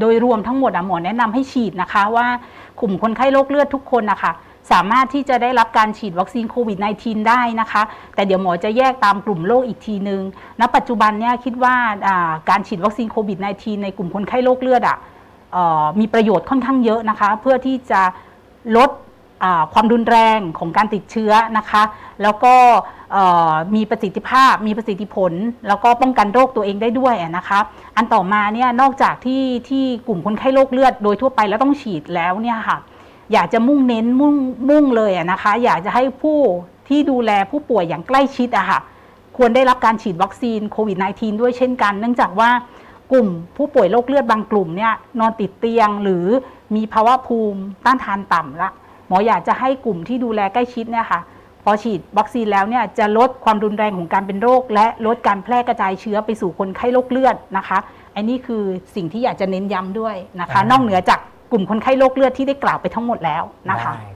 โดยรวมทั้งหมดอะหมอแนะนำให้ฉีดนะคะว่ากลุ่มคนไข้โรคเลือดทุกคนนะคะสามารถที่จะได้รับการฉีดวัคซีนโควิด -19 ได้นะคะ แต่เดี๋ยวหมอจะแยกตามกลุ่มโรคอีกทีนึง ณ ปัจจุบันเนี่ยคิดว่าการฉีดวัคซีนโควิด -19 ในกลุ่มคนไข้โรคเลือดอะเอ่อมีประโยชน์ค่อนข้างเยอะนะคะ เพื่อที่จะลด ความรุนแรงของการติดเชื้อนะคะ แล้วก็มีประสิทธิภาพมีประสิทธิผล แล้วก็ป้องกันโรคตัวเองได้ด้วยนะคะอันต่อมาเนี่ยนอกจากที่ที่กลุ่มคนไข้โรคเลือดโดยทั่วไปแล้วต้องฉีดแล้วเนี่ยค่ะอยากจะมุ่งเน้นมุ่งมุ่งเลยนะคะ อยากจะให้ผู้ที่ดูแลผู้ป่วยอย่างใกล้ชิดอะค่ะควรได้รับการฉีดวัคซีนโควิด -19 ด้วยเช่นกัน เนื่องจากว่ากลุ่มผู้ป่วยโรคเลือดบางกลุ่มเนี่ยนอนติดเตียงหรือมีภาวะภูมิต้านทานต่ำละ หมออยากจะให้กลุ่มที่ดูแลใกล้ชิดเนี่ยค่ะพอฉีดวัคซีนแล้วเนี่ยจะลดความรุนแรงของการเป็นโรค และลดการแพร่กระจายเชื้อไปสู่คนไข้โรคเลือดนะคะอันนี้คือสิ่งที่อยากจะเน้นย้ำด้วยนะคะอ่านนอกเหนือจากกลุ่มคนไข้โรคเลือดที่ได้กล่าวไปทั้งหมดแล้วนะคะได้